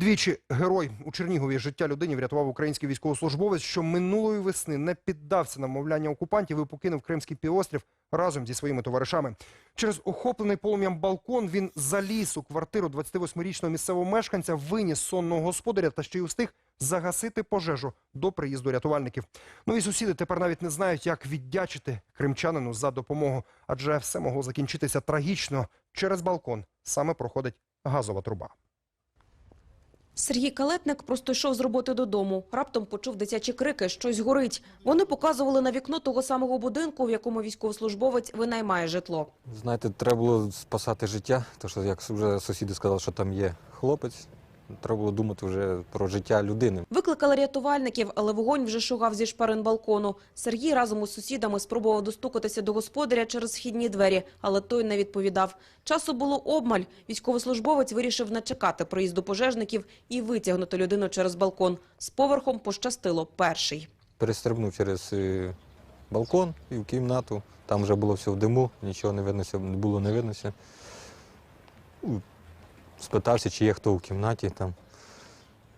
Двічі герой у Чернігові життя людині врятував український військовослужбовець, що минулої весни не піддався на мовляння окупантів і покинув Кримський півострів разом зі своїми товаришами. Через охоплений полум'ям балкон він заліз у квартиру 28-річного місцевого мешканця, виніс сонного господаря та ще й устиг загасити пожежу до приїзду рятувальників. Нові сусіди тепер навіть не знають, як віддячити кримчанину за допомогу, адже все могло закінчитися трагічно. Через балкон саме проходить газова труба. Сергій Калетник просто йшов з роботи додому. Раптом почув дитячі крики, щось горить. Вони показували на вікно того самого будинку, в якому військовослужбовець винаймає житло. Знаєте, треба було спасати життя, тому що як вже сусіди сказали, що там є хлопець, треба було думати вже про життя людини. Викликали рятувальників, але вогонь вже шугав зі шпарин балкону. Сергій разом із сусідами спробував достукатися до господаря через східні двері, але той не відповідав. Часу було обмаль. Військовослужбовець вирішив не чекати приїзду пожежників і витягнути людину через балкон. З поверхом пощастило перший. Перестрибнув через е, балкон і в кімнату. Там вже було все в диму, нічого не виднося, не було не виднося. Спитався, чи є хто в кімнаті. Там.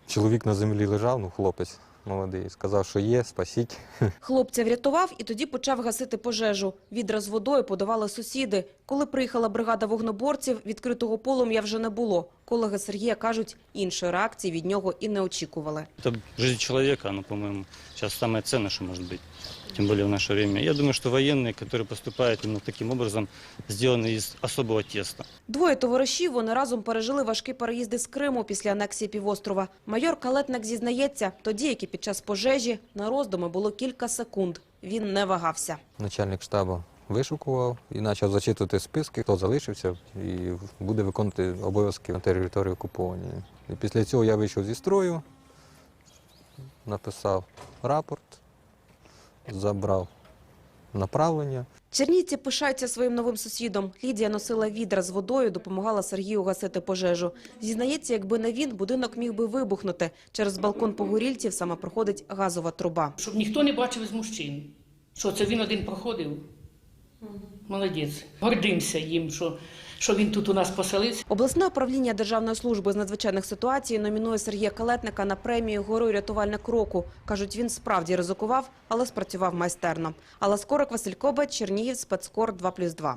Чоловік на землі лежав, ну хлопець молодий, сказав, що є, спасіть. Хлопця врятував і тоді почав гасити пожежу. Відра з водою подавали сусіди. Коли приїхала бригада вогнеборців, відкритого полум'я вже не було. Колеги Сергія кажуть, іншої реакції від нього і не очікували. Это жизнь человека, она, по-моему, сейчас самое ценное, что может быть. Тем более в наше время. Я думаю, что военные, которые поступают именно таким образом, сделаны из особого теста. Двоє товаришів вони разом пережили важкі переїзди з Криму після анексії півострова. Майор Калетник зізнається, тоді, як і під час пожежі, на роздуми було кілька секунд. Він не вагався. Начальник штабу вишукував і почав зачитувати списки, хто залишився і буде виконувати обов'язки на території окуповані. І після цього я вийшов зі строю, написав рапорт, забрав направлення. Чернійці пишаються своїм новим сусідом. Лідія носила відра з водою, допомагала Сергію гасити пожежу. Зізнається, якби не він, будинок міг би вибухнути. Через балкон погорільців саме проходить газова труба. Щоб ніхто не бачив з мужчин, що це він один проходив. Молодець. Гордимося їм, що, що він тут у нас поселився. Обласне управління Державної служби з надзвичайних ситуацій номінує Сергія Калетника на премію «Герой рятувальник року». Кажуть, він справді ризикував, але спрацював майстерно. Алла Скорик, Василь Кобець, Чернігів, спецкор 2+,2.